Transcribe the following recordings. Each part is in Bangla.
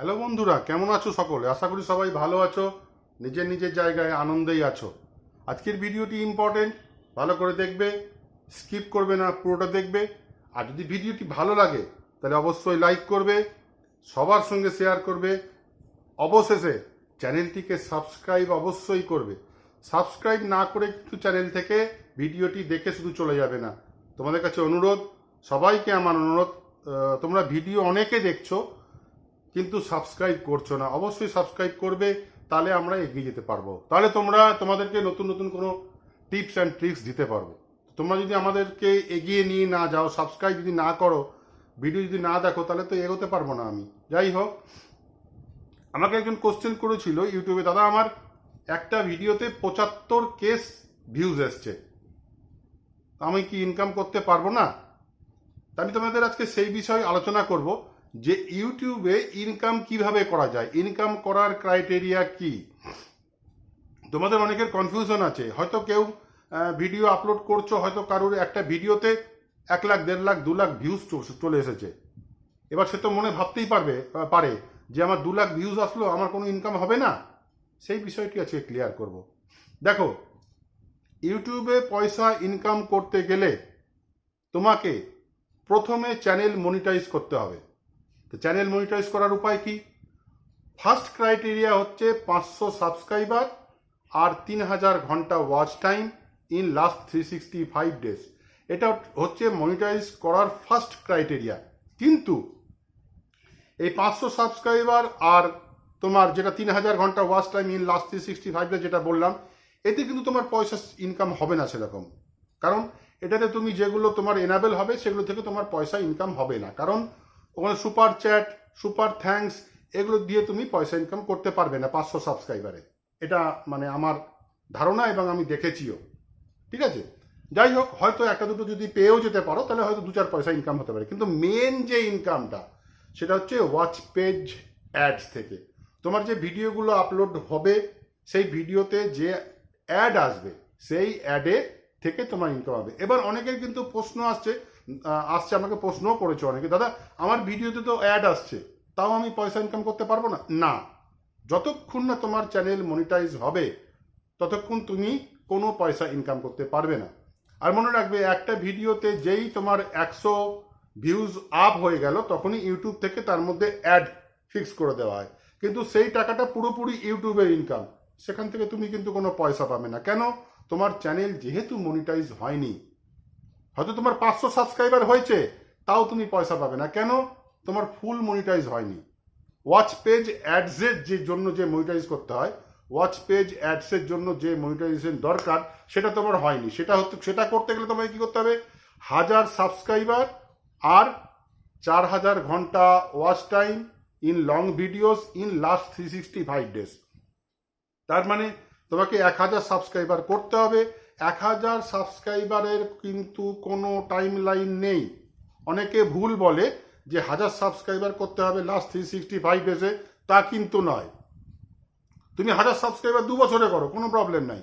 হ্যালো বন্ধুরা, কেমন আছো সকলে? আশা করি সবাই ভালো আছো, নিজের নিজের জায়গায় আনন্দেই আছো। আজকের ভিডিওটি ইম্পর্টেন্ট ভালো করে দেখবে স্কিপ করবে না, পুরোটা দেখবে। আর যদি ভিডিওটি ভালো লাগে, তাহলে অবশ্যই লাইক করবে, সবার সঙ্গে শেয়ার করবে। অবশেষে চ্যানেলটিকে সাবস্ক্রাইব অবশ্যই করবে। সাবস্ক্রাইব না করে কিন্তু চ্যানেল থেকে ভিডিওটি দেখে শুধু চলে যাবে না। তোমাদের কাছে অনুরোধ, সবাইকে আমার অনুরোধ তোমরা ভিডিও অনেকে দেখছ কিন্তু সাবস্ক্রাইব করছ না। অবশ্যই সাবস্ক্রাইব করবে, তাহলে আমরা এগিয়ে যেতে পারব। তাহলে তোমরা তোমাদেরকে নতুন নতুন কোনো টিপস অ্যান্ড ট্রিক্স দিতে পারব। তোমরা যদি আমাদেরকে এগিয়ে নিয়ে না যাও সাবস্ক্রাইব যদি না করো ভিডিও যদি না দেখো, তাহলে তো এগোতে পারব না আমি। যাই হোক, আমাকে একজন কোশ্চেন করেছিল ইউটিউবে দাদা, আমার একটা ভিডিওতে পঁচাত্তর কেস ভিউজ এসছে। আমি কি ইনকাম করতে পারব না? আমি তোমাদের আজকে সেই বিষয়ে আলোচনা করব। যে ইউটিউবে ইনকাম কীভাবে করা যায়? ইনকাম করার ক্রাইটেরিয়া কি? তোমাদের অনেকের কনফিউশন আছে। হয়তো কেউ ভিডিও আপলোড করছ, হয়তো কারোর একটা ভিডিওতে এক লাখ, দেড় লাখ, দু লাখ ভিউজ চলে এসেছে। এবার সে তো মনে ভাবতেই পারবে পারে যে আমার দু লাখ ভিউজ আসলো, আমার কোনো ইনকাম হবে না? সেই বিষয়টি আজকে ক্লিয়ার করব। দেখো, ইউটিউবে পয়সা ইনকাম করতে গেলে তোমাকে প্রথমে চ্যানেল মনিটাইজ করতে হবে। তো চ্যানেল মনিটাইজ করার উপায় কি? ফার্স্ট ক্রাইটেরিয়া হচ্ছে পাঁচশো সাবস্ক্রাইবার আর তিন হাজার ঘণ্টা watch time in last three sixty five days এটা হচ্ছে মনিটাইজ করার ফার্স্ট ক্রাইটেরিয়া কিন্তু এই পাঁচশো সাবস্ক্রাইবার আর তোমার যেটা তিন হাজার ঘণ্টা watch time in last three sixty five days যেটা বললাম, এতে কিন্তু তোমার পয়সা ইনকাম হবে না সেরকম। কারণ এটাতে তুমি যেগুলো তোমার এনাবেল হবে, সেগুলো থেকে তোমার পয়সা ইনকাম হবে না। কারণ ওখানে সুপার চ্যাট সুপার থ্যাঙ্কস এগুলো দিয়ে তুমি পয়সা ইনকাম করতে পারবে না পাঁচশো সাবস্ক্রাইবারে এটা মানে আমার ধারণা এবং আমি দেখেছিও। ঠিক আছে? যাই হোক, হয়তো একটা দুটো যদি পেয়েও যেতে পারো, তাহলে হয়তো দু চার পয়সা ইনকাম হতে পারে। কিন্তু মেন যে ইনকামটা সেটা হচ্ছে ওয়াচ পেজ অ্যাডস থেকে। তোমার যে ভিডিওগুলো আপলোড হবে, সেই ভিডিওতে যে অ্যাড আসবে, সেই অ্যাডে থেকে তোমার ইনকাম হবে। এবার অনেকের কিন্তু প্রশ্ন আসছে আসছে, আমাকে প্রশ্নও করেছে অনেকে। দাদা, আমার ভিডিওতে তো অ্যাড আসছে, তাও আমি পয়সা ইনকাম করতে পারব না? না। যতক্ষণ না তোমার চ্যানেল মনিটাইজ হবে, ততক্ষণ তুমি কোনো পয়সা ইনকাম করতে পারবে না। আর মনে রাখবে, একটা ভিডিওতে যেই তোমার একশো ভিউজ আপ হয়ে গেল, তখনই ইউটিউব থেকে তার মধ্যে অ্যাড ফিক্স করে দেওয়া হয়। কিন্তু সেই টাকাটা পুরোপুরি ইউটিউবের ইনকাম সেখান থেকে তুমি কিন্তু কোনো পয়সা পাবে না। কেন? তোমার চ্যানেল যেহেতু মনিটাইজ হয়নি হয়তো তোমার পাঁচশো সাবস্ক্রাইবার হয়েছে, তাও তুমি পয়সা পাবে না। কেন? তোমার ফুল মনিটাইজ হয়নি। ওয়াচ পেজ অ্যাডসের যে জন্য যে মনিটাইজ করতে হয় ওয়াচ পেজ অ্যাডসের জন্য যে মনিটাইজেশন দরকার, সেটা তোমার হয়নি। সেটা হচ্ছে, সেটা করতে গেলে তোমাকে কি করতে হবে? হাজার সাবস্ক্রাইবার আর চার হাজার ঘণ্টা watch time in long videos in last three sixty five days তার মানে তোমাকে এক হাজার সাবস্ক্রাইবার করতে হবে এক হাজার সাবস্ক্রাইবারের কিন্তু কোনো টাইম লাইন নেই। অনেকে ভুল বলে যে হাজার সাবস্ক্রাইবার করতে হবে লাস্ট থ্রি সিক্সটি ফাইভ ডেজে তা কিন্তু নয়। তুমি হাজার সাবস্ক্রাইবার দু বছরে করো, কোনো প্রবলেম নাই।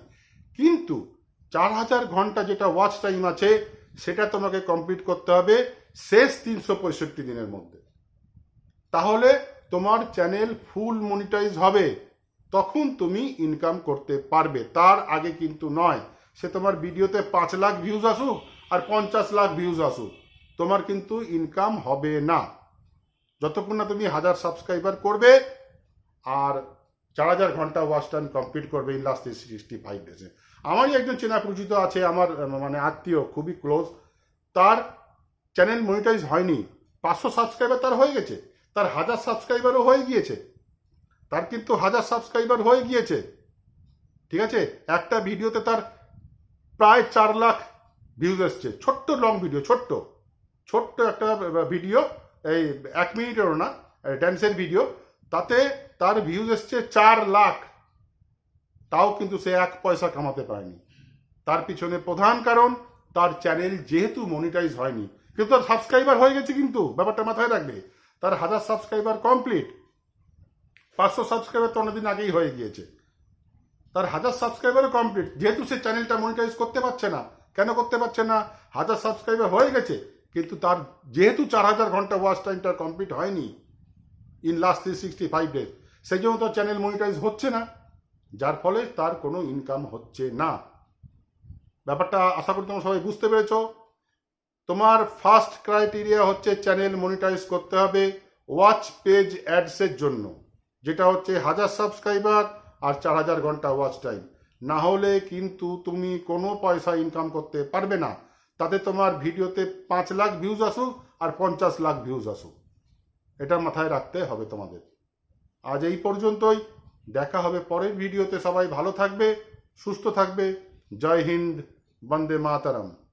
কিন্তু চার হাজার ঘণ্টা যেটা ওয়াচ টাইম আছে, সেটা তোমাকে কমপ্লিট করতে হবে শেষ তিনশো পঁয়ষট্টি দিনের মধ্যে। তাহলে তোমার চ্যানেল ফুল মনিটাইজ হবে। তখন তুমি ইনকাম করতে পারবে। তার আগে কিন্তু নয়। সে তোমার ভিডিওতে পাঁচ লাখ ভিউজ আসুক আর পঞ্চাশ লাখ ভিউজ আসুক। তোমার কিন্তু ইনকাম হবে না। যতক্ষণ না তুমি হাজার সাবস্ক্রাইবার করবে, আর চার হাজার ঘণ্টা ওয়াচ টাইম কমপ্লিট করবে ইন লাস্ট সিক্সটি ফাইভ ডেজে আমারই একজন চেনা পরিচিত আছে, আমার মানে আত্মীয়, খুবই ক্লোজ তার চ্যানেল মনিটাইজ হয়নি। পাঁচশো সাবস্ক্রাইবার তার হয়ে গেছে। তার হাজার সাবস্ক্রাইবারও হয়ে গিয়েছে। তার কিন্তু হাজার সাবস্ক্রাইবার হয়ে গিয়েছে। ঠিক আছে? একটা ভিডিওতে তার প্রায় চার লাখ ভিউজ এসছে। ছোট্ট লং ভিডিও ছোট্ট। ছোট্ট একটা ভিডিও এই এক মিনিটেরও না ড্যান্সের ভিডিও তাতে তার ভিউজ এসছে চার লাখ। তাও কিন্তু সে এক পয়সা কামাতে পারেনি। তার পিছনে প্রধান কারণ, তার চ্যানেল যেহেতু মনিটাইজ হয়নি। কিন্তু তার সাবস্ক্রাইবার হয়ে গেছে কিন্তু, ব্যাপারটা মাথায় রাখবে। তার হাজার সাবস্ক্রাইবার কমপ্লিট পাঁচশো সাবস্ক্রাইবার তো অনেকদিন আগেই হয়ে গিয়েছে। তার হাজার সাবস্ক্রাইবারও কমপ্লিট যেহেতু সে চ্যানেলটা মনিটাইজ করতে পারছে না। কেন করতে পারছে না? হাজার সাবস্ক্রাইবার হয়ে গেছে। কিন্তু তার যেহেতু চার হাজার ঘণ্টা ওয়াচ টাইমটা কমপ্লিট হয়নি in last three sixty five days সেই জন্য তো চ্যানেল মনিটাইজ হচ্ছে না। যার ফলে তার কোনো ইনকাম হচ্ছে না। ব্যাপারটা আশা করি তোমরা সবাই বুঝতে পেরেছ। তোমার ফার্স্ট ক্রাইটেরিয়া হচ্ছে চ্যানেল মনিটাইজ করতে হবে ওয়াচ পেজ অ্যাডসের জন্য, যেটা হচ্ছে হাজার সাবস্ক্রাইবার আর চার হাজার ঘণ্টা ওয়াচ টাইম না হলে কিন্তু তুমি কোনো পয়সা ইনকাম করতে পারবে না। তাতে তোমার ভিডিওতে পাঁচ লাখ ভিউজ আসুক আর পঞ্চাশ লাখ ভিউজ আসুক। এটা মাথায় রাখতে হবে তোমাদের। আজ এই পর্যন্তই। দেখা হবে পরের ভিডিওতে। সবাই ভালো থাকবে, সুস্থ থাকবে। জয় হিন্দ, বন্দে মাতারাম।